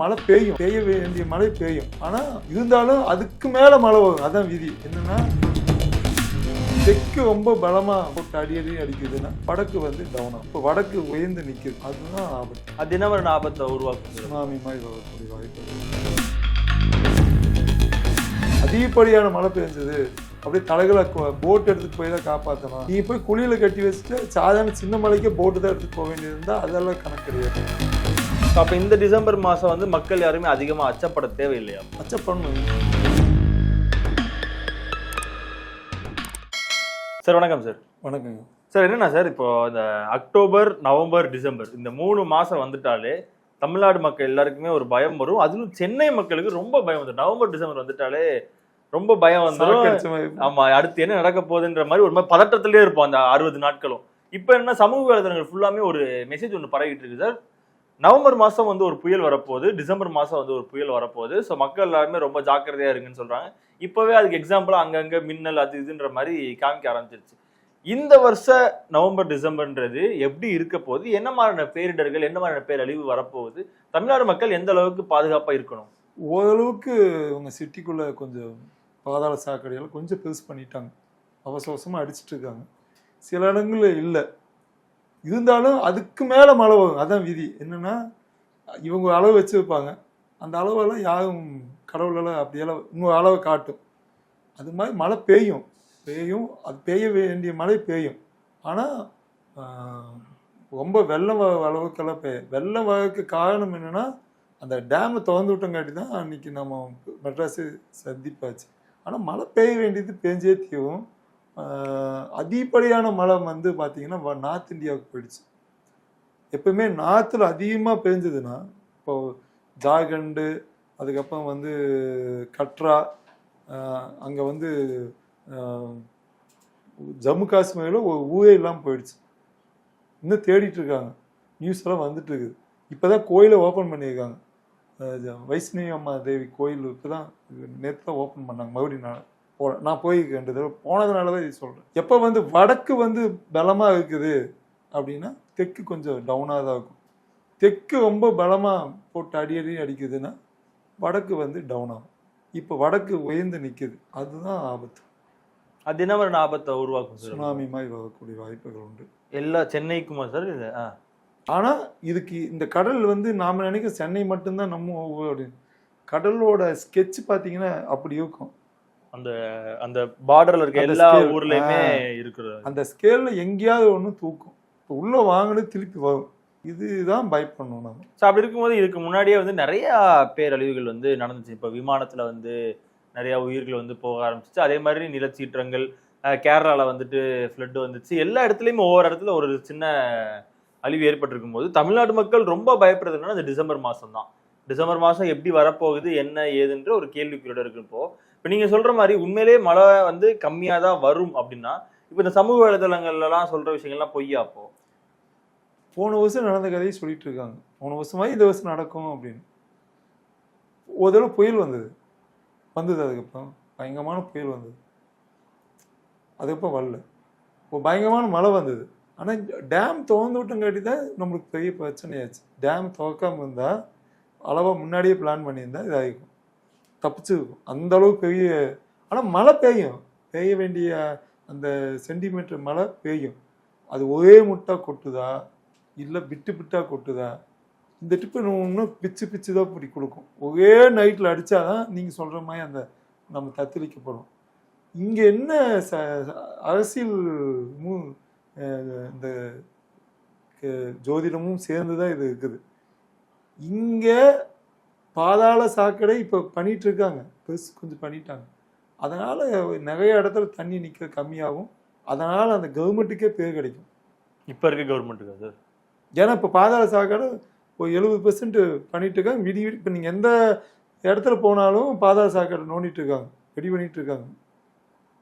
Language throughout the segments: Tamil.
மழை பெய்யும். பெய்ய வேண்டிய மழை பெய்யும். ஆனா இருந்தாலும் அதுக்கு மேல மழை வரும். அதான் விதி. என்னன்னா தெற்கு ரொம்ப பலமா போட்டு அடி அடி அடிக்குதுன்னா வடக்கு வந்து டவுன் இப்போ வடக்கு உயர்ந்து நிக்குது. அதுதான் ஆபத்து. அது தினவரன் ஆபத்தை உருவாக்கும் சுனாமி மாதிரி வரக்கூடிய வாய்ப்பு. அதிகப்படியான மழை பெஞ்சது. அப்படியே தலைகளை போட் எடுத்துட்டு போய் தான் காப்பாற்றணும் நீங்க போய் குழியில கட்டி வச்சுட்டு சாதாரண சின்ன மலைக்கே போட்டு தான் எடுத்துட்டு போக வேண்டியது இருந்தா அதெல்லாம் கணக்கு கிடையாது. அப்ப இந்த டிசம்பர் மாசம் வந்து மக்கள் யாருமே அதிகமா அச்சப்பட தேவையில்லையா? அச்சப்படணும். சார் வணக்கம் சார். வணக்கங்க. சார் என்னன்னா சார் இப்போ இந்த அக்டோபர் நவம்பர் டிசம்பர் இந்த மூணு மாசம் வந்துட்டாலே தமிழ்நாடு மக்கள் எல்லாருக்குமே ஒரு பயம் வரும். அதுவும் சென்னை மக்களுக்கு ரொம்ப பயம் வந்துடும் நவம்பர் டிசம்பர் வந்துட்டாலே ரொம்ப பயம் வந்துடும் சாக்கடிச்ச மாதிரி ஆமா அடுத்து என்ன நடக்க போகுதுன்ற மாதிரி ஒரு மாதிரி பதட்டத்திலே இருப்போம் அந்த அறுபது நாட்களும். இப்போ என்ன சமூக வலைதளங்கள் ஃபுல்லாமே ஒரு மெசேஜ் ஒன்று பரவிட்டு இருக்கு சார். நவம்பர் மாதம் வந்து ஒரு புயல் வரப்போகுது டிசம்பர் மாதம் வந்து ஒரு புயல் வரப்போகுது. ஸோ மக்கள் எல்லாருமே ரொம்ப ஜாக்கிரதையாக இருங்கன்னு சொல்கிறாங்க இப்போவே அதுக்கு எக்ஸாம்பிளாக அங்கங்கே மின்னல் அது இதுன்ற மாதிரி காமிக்க ஆரம்பிச்சிருச்சு. இந்த வருஷ நவம்பர் டிசம்பர்ன்றது எப்படி இருக்க போகுது? என்ன மாதிரியான பேரிடர்கள் என்ன மாதிரியான பேரழிவு வரப்போகுது? தமிழ்நாடு மக்கள் எந்த அளவுக்கு பாதுகாப்பாக இருக்கணும்? ஓரளவுக்கு இவங்க சிட்டிக்குள்ளே கொஞ்சம் பாதாள சாக்கடையால் கொஞ்சம் பெருசு பண்ணிட்டாங்க. அவசர அவசரமா அடிச்சிட்டு இருக்காங்க. சில இடங்களில் இல்லை. இருந்தாலும் அதுக்கு மேலே மழை வரும். அதான் விதி. என்னென்னா இவங்க அளவு அளவு வைப்பாங்க. அந்த அளவெல்லாம் யாரும் கடவுளெல்லாம் அப்படியெல்லாம் இன்னொரு அளவை காட்டும். அது மாதிரி மழை பெய்யும். பெய்யும். அது பெய்ய வேண்டிய மழை பெய்யும். ஆனால் ரொம்ப வெள்ளம் வர அளவுக்கெல்லாம் பெய்யும் வெள்ளம் வரக்கு காரணம் என்னன்னா அந்த டேமை திறந்து விட்டங்காட்டி தான் அன்னைக்கு நம்ம மெட்ராஸு சந்திப்பாச்சு. ஆனால் மழை பெய்ய வேண்டியது பெஞ்சே தீரும். அதிகப்படியான மழை வந்து பார்த்தீங்கன்னா வ- நார்த் இந்தியாவுக்கு போயிடுச்சு. எப்பவுமே நார்த்தில் அதிகமாக பெஞ்சதுன்னா இப்போ ஜார்க்கண்டு அதுக்கப்புறம் வந்து கட்ரா அங்கே வந்து ஜம்மு காஷ்மீரில் ஒரு ஊரே இல்லாமல் போயிடுச்சு. இன்னும் தேடிட்டு இருக்காங்க. நியூஸ் எல்லாம் வந்துட்டு இருக்குது. இப்போதான் கோயிலை ஓப்பன் பண்ணியிருக்காங்க. வைஷ்ணவி அம்மா தேவி கோயில் இப்போ தான் நேற்று தான் ஓப்பன் பண்ணாங்க. மறுபடியும் நான் போ நான் போய் ரெண்டு தடவை போனதுனால தான் இது சொல்கிறேன் எப்போ வந்து வடக்கு வந்து பலமாக இருக்குது அப்படின்னா தெற்கு கொஞ்சம் டவுனாக தான் இருக்கும். தெற்கு ரொம்ப பலமாக போட்டு அடி அடி அடிக்குதுன்னா வடக்கு வந்து டவுன் ஆகும். இப்போ வடக்கு உயர்ந்து நிற்குது அதுதான் ஆபத்து. அது தினவரன் ஆபத்தை உருவாக்கும் சுனாமி மாதிரி வரக்கூடிய வாய்ப்புகள் உண்டு. எல்லா சென்னைக்குமா சார் இது? ஆ. ஆனா இதுக்கு இந்த கடல் வந்து நாம நினைக்க சென்னை மட்டும்தான் நம்ம அப்படின்னு. கடலோட ஸ்கெட்ச் பாத்தீங்கன்னா அப்படி இருக்கும். அந்த அந்த பார்டர்ல இருக்க அந்த எல்லா ஊர்லயுமே இருக்கிறது அந்த ஸ்கேல்ல எங்கேயாவது ஒண்ணு தூக்கும். இப்போ உள்ள வாங்கினது திருப்பி வரும். இதுதான் பயப்படணும் நம்ம. ஸோ அப்படி இருக்கும்போது இதுக்கு முன்னாடியே வந்து நிறைய பேரழிவுகள் வந்து நடந்துச்சு. இப்போ விமானத்துல வந்து நிறைய உயிர்கள் வந்து போக ஆரம்பிச்சிச்சு. அதே மாதிரி நிலச்சீற்றங்கள் அஹ் கேரளால வந்துட்டு ஃப்ளட் வந்துச்சு. எல்லா இடத்துலயுமே ஒவ்வொரு இடத்துல ஒரு சின்ன அழிவு ஏற்பட்டிருக்கும் போது தமிழ்நாடு மக்கள் ரொம்ப பயப்படுறது என்னன்னா இந்த டிசம்பர் மாசம் தான் டிசம்பர் மாசம் எப்படி வரப்போகுது என்ன ஏதுன்ற ஒரு கேள்விக்குறியோட இருக்கு இப்போ நீங்கள் சொல்கிற மாதிரி உண்மையிலேயே மழை வந்து கம்மியாக தான் வரும் அப்படின்னா இப்போ இந்த சமூக வலைதளங்கள்லாம் சொல்கிற விஷயங்கள்லாம் பொய்யா அப்போ? போன வருஷம் நடந்த கதையை சொல்லிட்டு இருக்காங்க. போன வருஷமா இந்த வருஷம் நடக்கும் அப்படின்னு. ஒரு தடவை புயல் வந்தது. வந்தது அதுக்கப்புறம். பயங்கரமான புயல் வந்தது. அதுக்கப்புறம் வரல. இப்போ பயங்கரமான மழை வந்தது. ஆனால் டேம் திறந்து விட்டங்காட்டி தான் நம்மளுக்கு பெரிய பிரச்சனையாச்சு. டேம் துவக்காமல் இருந்தால் அளவாக முன்னாடியே பிளான் பண்ணியிருந்தால் இதாகிருக்கும் தப்பிச்சிருக்கும் அந்த அளவுக்கு பெரிய ஆனால் மழை பெய்யும். பெய்ய வேண்டிய அந்த சென்டிமீட்டர் மழை பெய்யும். அது ஒரே முட்டா கொட்டுதா? இல்லை விட்டு விட்டா கொட்டுதா? இந்த டிப்பு இன்னும் பிச்சு பிச்சு தான் இப்படி கொடுக்கும். ஒரே நைட்டில் அடித்தா தான் நீங்கள் சொல்கிற மாதிரி அந்த நம்ம தத்தளிக்கப்படும். இங்கே என்ன ச அரசியல் இந்த க- ஜோதிடமும் சேர்ந்து தான் இது இருக்குது. இங்கே பாதாள சாக்கடை இப்போ பண்ணிட்டு இருக்காங்க பெருசு கொஞ்சம் பண்ணிட்டாங்க. அதனால் நிறைய இடத்துல தண்ணி நிற்க கம்மியாகும். அதனால் அந்த கவர்மெண்ட்டுக்கே பேர் கிடைக்கும். இப்ப இருக்க கவர்மெண்ட்டுக்கு சார்? ஏன்னா இப்போ பாதாள சாக்கடை ஒரு எழுபது பெர்சன்ட் பண்ணிட்டு இருக்காங்க விடி விடி இப்போ நீங்கள் எந்த இடத்துல போனாலும் பாதாள சாக்கடை நோண்டிட்டு இருக்காங்க ரெடி பண்ணிட்டு இருக்காங்க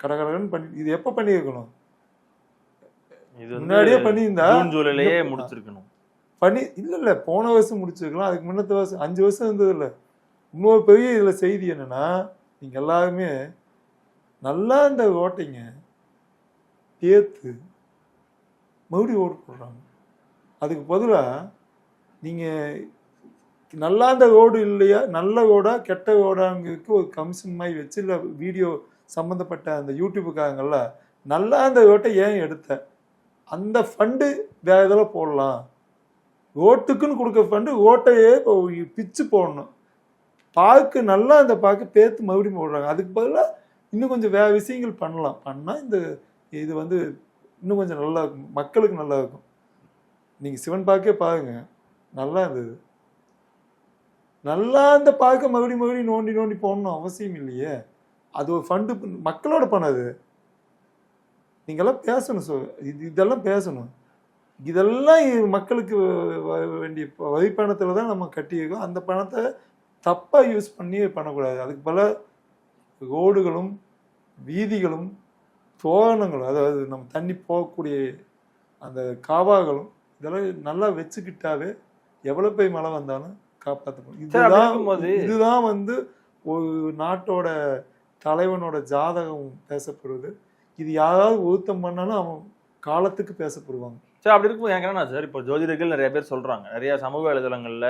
கடகடன்னு பண்ணி இது எப்போ பண்ணியிருக்கணும்? இது முன்னாடியே பண்ணியிருந்தா இந்த- முடிச்சிருக்கணும். பண்ணி இல்லை இல்லை போன வருஷம் முடிச்சிருக்கலாம் அதுக்கு முன்னத்த வருஷம் அஞ்சு வருஷம் இருந்தது இல்லை இன்னொரு பெரிய இதில் செய்தி என்னென்னா நீங்கள் எல்லாருமே நல்லா இந்த ஓட்டைங்க ஏற்று மறுபடியும் ஓட்டு போடுறாங்க. அதுக்கு பதிலாக நீங்கள் நல்லா அந்த ரோடு இல்லையா நல்ல ரோடா கெட்ட ரோடாங்கிறதுக்கு ஒரு கமிஷன் மாதிரி வச்சு இல்லை வீடியோ சம்மந்தப்பட்ட அந்த யூடியூபுக்காரங்கள்ல நல்லா அந்த ரோட்டை ஏன் எடுத்த? அந்த ஃபண்டு வேற இதெல்லாம் போடலாம்? ஓட்டுக்குன்னு கொடுக்க ஃபண்டு ஓட்டையே இப்போ பிச்சு போடணும். பார்க்கு நல்லா அந்த பார்க்கு பேத்து மறுபடியும் போடுறாங்க. அதுக்கு பதிலாக இன்னும் கொஞ்சம் வேறு விஷயங்கள் பண்ணலாம். பண்ணால் இந்த இது வந்து இன்னும் கொஞ்சம் நல்லா இருக்கும். மக்களுக்கு நல்லா இருக்கும். நீங்கள் சிவன் பார்க்கே பாருங்க. நல்லா இருந்தது. நல்லா அந்த பார்க்க மறுபடியும் மறுபடியும் நோண்டி நோண்டி போடணும் அவசியம் இல்லையே. அது ஒரு ஃபண்டு மக்களோட பணம் அது. நீங்கெல்லாம் பேசணும் சொ இது இதெல்லாம் பேசணும். இதெல்லாம் மக்களுக்கு வேண்டிய வரி பணத்தில் தான் நம்ம கட்டியிருக்கோம். அந்த பணத்தை தப்பாக யூஸ் பண்ணி பண்ணக்கூடாது. அதுக்கு பல ரோடுகளும் வீதிகளும் தோரணங்களும் அதாவது நம்ம தண்ணி போகக்கூடிய அந்த காவாகளும் இதெல்லாம் நல்லா வச்சுக்கிட்டாவே எவ்வளோ போய் மழை வந்தாலும் அப்படி இதுதான் இதுதான் வந்து ஒரு நாட்டோட தலைவனோட ஜாதகம் பேசப்படுவது. இது யாராவது ஒருத்தம் பண்ணாலும் அவன் காலத்துக்கு பேசப்படுவாங்க. சரி அப்படி இருக்கும்போது எனக்கு என்ன சார் இப்போ ஜோதிடர்கள் நிறைய பேர் சொல்றாங்க. நிறைய சமூக வலைதளங்கள்ல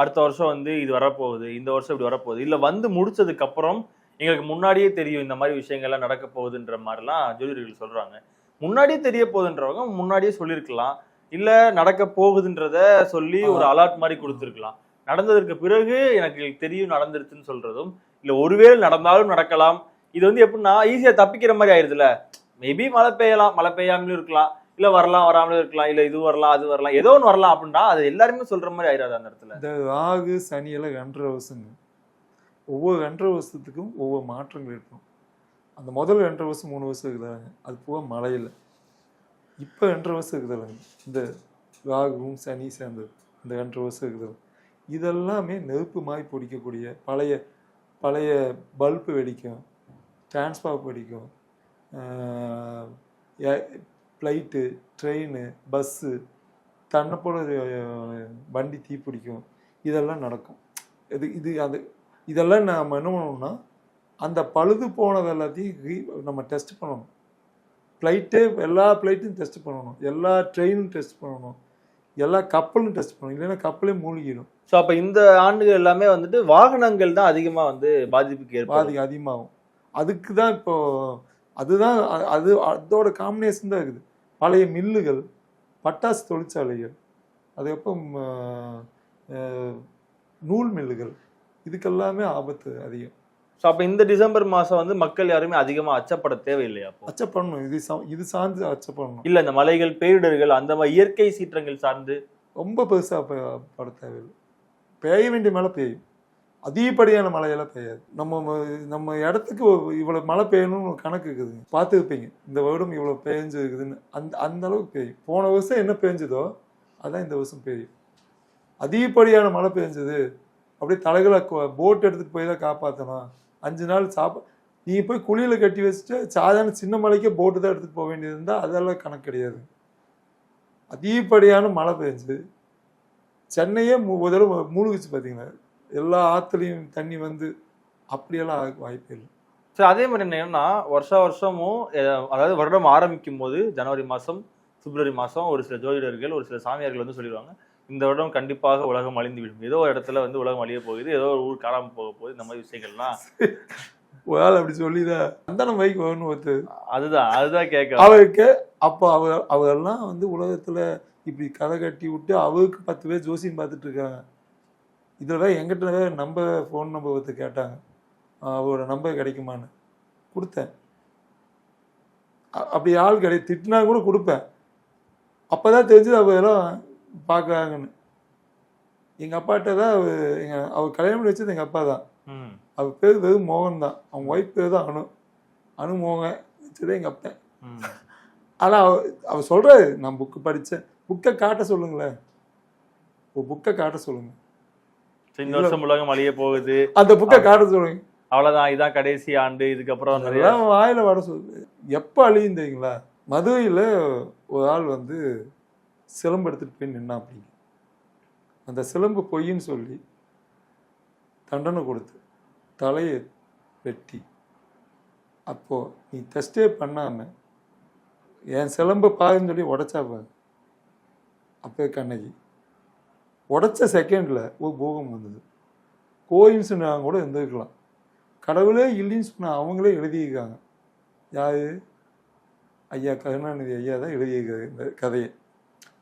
அடுத்த வருஷம் வந்து இது வரப்போகுது இந்த வருஷம் இப்படி வரப்போகுது. இல்ல வந்து முடிச்சதுக்கு அப்புறம் எங்களுக்கு முன்னாடியே தெரியும் இந்த மாதிரி விஷயங்கள்லாம் நடக்க போகுதுன்ற மாதிரிலாம் ஜோதிடர்கள் சொல்றாங்க. முன்னாடியே தெரிய போகுதுன்றவங்க முன்னாடியே சொல்லியிருக்கலாம் இல்ல நடக்க போகுதுன்றத சொல்லி ஒரு அலர்ட் மாதிரி கொடுத்துருக்கலாம். நடந்ததற்கு பிறகு எனக்கு தெரியும் நடந்துருச்சுன்னு சொல்றதும் இல்ல ஒருவேளை நடந்தாலும் நடக்கலாம். இது வந்து எப்படின்னா ஈஸியா தப்பிக்கிற மாதிரி ஆயிருதுல மேபி மழை பெய்யலாம் மழை பெய்யாமலும் இருக்கலாம். இல்ல வரலாம் வராமலும் இருக்கலாம் இல்ல இது வரலாம் அது வரலாம் ஏதோ ஒன்று வரலாம் அப்படின்னா அது எல்லாருமே சொல்ற மாதிரி ஆயிராது அந்த இடத்துல. இந்த ராகு சனியெல்லாம் ரெண்டரை வருஷங்க. ஒவ்வொரு ரெண்டரை வருஷத்துக்கும் ஒவ்வொரு மாற்றங்கள் இருக்கும். அந்த முதல் ரெண்டரை வருஷம் மூணு வருஷம் இருக்குதாங்க அது போக மழையில். இப்போ ரெண்டரை வருஷம் இருக்குதாங்க இந்த ராகுவும் சனி சேர்ந்தது. இந்த ரெண்டரை வருஷம் இருக்குது இதெல்லாமே நெருப்பு மாதிரி பிடிக்கக்கூடிய பழைய பழைய பல்பு வெடிக்கும். டிரான்ஸ்ஃபார்மர் வெடிக்கும். ஃப்ளைட்டு ட்ரெயின் பஸ்ஸு தன்னை போல வண்டி தீ பிடிக்கும் இதெல்லாம் நடக்கும். இது இது அது இதெல்லாம் நாம் என்ன பண்ணணும்னா அந்த பழுது போனது எல்லாத்தையும் நம்ம டெஸ்ட் பண்ணணும். ஃப்ளைட்டு எல்லா ஃப்ளைட்டும் டெஸ்ட் பண்ணணும். எல்லா ட்ரெயினும் டெஸ்ட் பண்ணணும். எல்லா கப்பலும் டெஸ்ட் பண்ணணும். இல்லைன்னா கப்பலே மூழ்கிடும். சோ அப்ப இந்த ஆண்டுகள் எல்லாமே வந்துட்டு வாகனங்கள் தான் அதிகமா வந்து பாதிப்புக்கு ஏற்படும். பாதிக்கு அதிகமாகும். அதுக்கு தான் இப்போ அதுதான் அது அதோட காம்பினேஷன் தான் இருக்குது. பழைய மில்லுகள் பட்டாசு தொழிற்சாலைகள் அதுக்கப்புறம் நூல் மில்லுகள் இதுக்கெல்லாமே ஆபத்து அதிகம். சோ அப்ப இந்த டிசம்பர் மாசம் வந்து மக்கள் யாருமே அதிகமா அச்சப்பட தேவையில்லையா அச்சப்படணும். இது சா- இது சார்ந்து அச்சப்படணும். இல்ல இந்த மலைகள் பேரிடர்கள் அந்த மாதிரி இயற்கை சீற்றங்கள் சார்ந்து? ரொம்ப பெருசாக பட தேவையில்லை. பெய்ய வேண்டிய மழை பெய்யும் அதிகப்படியான மழையெல்லாம் பெய்யாது நம்ம நம்ம இடத்துக்கு இவ்வளோ மழை பெய்யணும்னு ஒரு கணக்கு இருக்குதுங்க பார்த்துருப்பீங்க. இந்த வருடம் இவ்வளோ பெஞ்சு இருக்குதுன்னு அந்த அந்த அளவுக்கு பெய்யும். போன வருஷம் என்ன பெஞ்சதோ அதான் இந்த வருஷம் பெய்யும். அதிகப்படியான மழை பெஞ்சது அப்படியே தலைகளை போட் எடுத்துகிட்டு போய் தான் காப்பாற்றணும் அஞ்சு நாள் சாப்பா நீ போய் குழியில் கட்டி வச்சுட்டு சாதாரண சின்ன மலைக்கே போட்டு தான் எடுத்துகிட்டு போக வேண்டியது இருந்தால் அதெல்லாம் கணக்கு கிடையாது. அதிகப்படியான மழை பெஞ்சு சென்னையே மூ- ஒரு தடவை மூழ்கிச்சு பார்த்தீங்கன்னா எல்லா ஆத்துலேயும் தண்ணி வந்து அப்படியெல்லாம் ஆக வாய்ப்பே இல்லை. சரி அதே மாதிரி என்னன்னா வருஷா வருஷமும் அதாவது வருடம் ஆரம்பிக்கும் போது ஜனவரி மாசம் பிப்ரவரி மாசம் ஒரு சில ஜோதிடர்கள் ஒரு சில சாமியார்கள் வந்து சொல்லிடுவாங்க இந்த வருடம் கண்டிப்பாக உலகம் அழிந்து விடும் ஏதோ ஒரு இடத்துல வந்து உலகம் அழிய போகுது ஏதோ ஒரு ஊர் காணாம போக போகுது இந்த மாதிரி விஷயங்கள்லாம் ஒரு ஆள் அப்படி சொல்லிதான் அந்தான மைக்கு வரணும் ஒருத்தர். அதுதான் அதுதான் கேட்க அவருக்கு அப்போ அவ அவரெல்லாம் வந்து உலகத்துல இப்படி கதை கட்டி விட்டு அவருக்கு பத்து பேர் ஜோசியம் பார்த்துட்டு இருக்காங்க. இதில் எங்கிட்ட வேற நம்பர் ஃபோன் நம்பர் ஒருத்தர் கேட்டாங்க அவரோட நம்பர் கிடைக்குமான்னு. கொடுத்தேன். அப்படி ஆள் கிடை திட்டினா கூட கொடுப்பேன். அப்பதான் தெரிஞ்சது அவங்க எல்லாம் பார்க்குறாங்கன்னு. எங்கள் அப்பாட்ட தான் அவர் எங்கள் அவர் கல்யாணம் பண்ணி வச்சது எங்கள் அப்பா தான். ம். அவர் பேர் வெறும் மோகன் தான். அவங்க ஒய்ஃப் பேர் தான் அனு. அனு மோகன் வச்சதே எங்கள் அப்பா. ம். ஆனால் அவர் அவர் சொல்கிறாரு நான் புக்கு படித்தேன் புக்கை காட்ட சொல்லுங்களேன். ஒரு புக்கை காட்ட சொல்லுங்க. சரி, இந்த வருஷம் உலகம் அழிய போகுது. அந்த புக்கை காட்ட சொல்லுங்க. அவ்வளவுதான் இதான் கடைசி ஆண்டு இதுக்கப்புறம் நிறைய வாயில வர சொல்லுது. எப்போ அழியும் தெரியுங்களா? மதுரையில் ஒரு ஆள் வந்து சிலம்பு எடுத்துட்டு போய் நின்னா அப்படி அந்த சிலம்பு பொய்ன்னு சொல்லி தண்டனை கொடுத்து தலையை வெட்டி. அப்போ நீ டெஸ்டே பண்ணாம என் சிலம்பை பாருன்னு சொல்லி உடைச்சா பாரு. அப்போ கண்ணகி. உடச்ச செகண்டில் ஒரு பூகம் வந்தது. கோயின்ஸ்னாங்க கூட இருந்திருக்கலாம். கடவுளே இல்லைன்னு சொன்னால் அவங்களே எழுதியிருக்காங்க. யார்? ஐயா கருணாநிதி ஐயா தான் எழுதியிருக்காரு இந்த கதையை.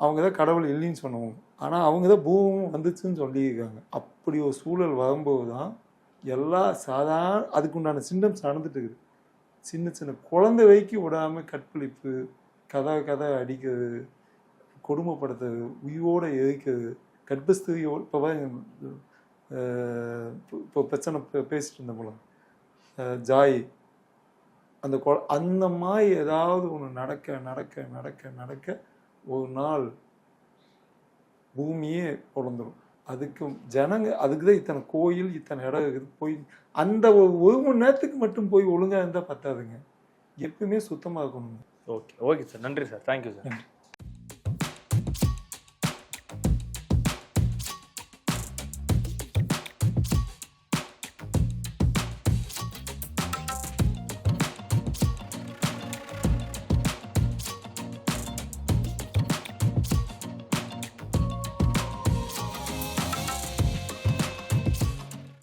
அவங்க தான் கடவுள் இல்லைன்னு சொன்னவங்க. ஆனால் அவங்க தான் பூமும் வந்துச்சுன்னு சொல்லியிருக்காங்க. அப்படி ஒரு சூழல் வரும்போது தான் எல்லா சாதாரண அதுக்குண்டான சிம்டம்ஸ் நடந்துட்டு இருக்குது. சின்ன சின்ன குழந்தை வைக்கி விடாமல் கற்பழிப்பு கதை கதை அடிக்கிறது கொடுமைப்படுத்துறது உயிரோடு எரிக்கிறது கர்ப்பஸ்திரியோடு இப்போ இப்போ பிரச்சனை பேசிட்டு இருந்த போல. ஜாய். அந்த கொ அந்த மாதிரி ஏதாவது ஒன்று நடக்க நடக்க நடக்க நடக்க ஒரு நாள் பூமியே பிறந்துடும் அதுக்கு ஜனங்க அதுக்கு தான் இத்தனை கோயில் இத்தனை இடம் இருக்குது. போய் அந்த ஒரு மணி நேரத்துக்கு மட்டும் போய் ஒழுங்கா இருந்தால் பத்தாதுங்க. எப்பவுமே சுத்தமாக இருக்கணும் ஓகே ஓகே சார். நன்றி சார். Thank you sir. நன்றி.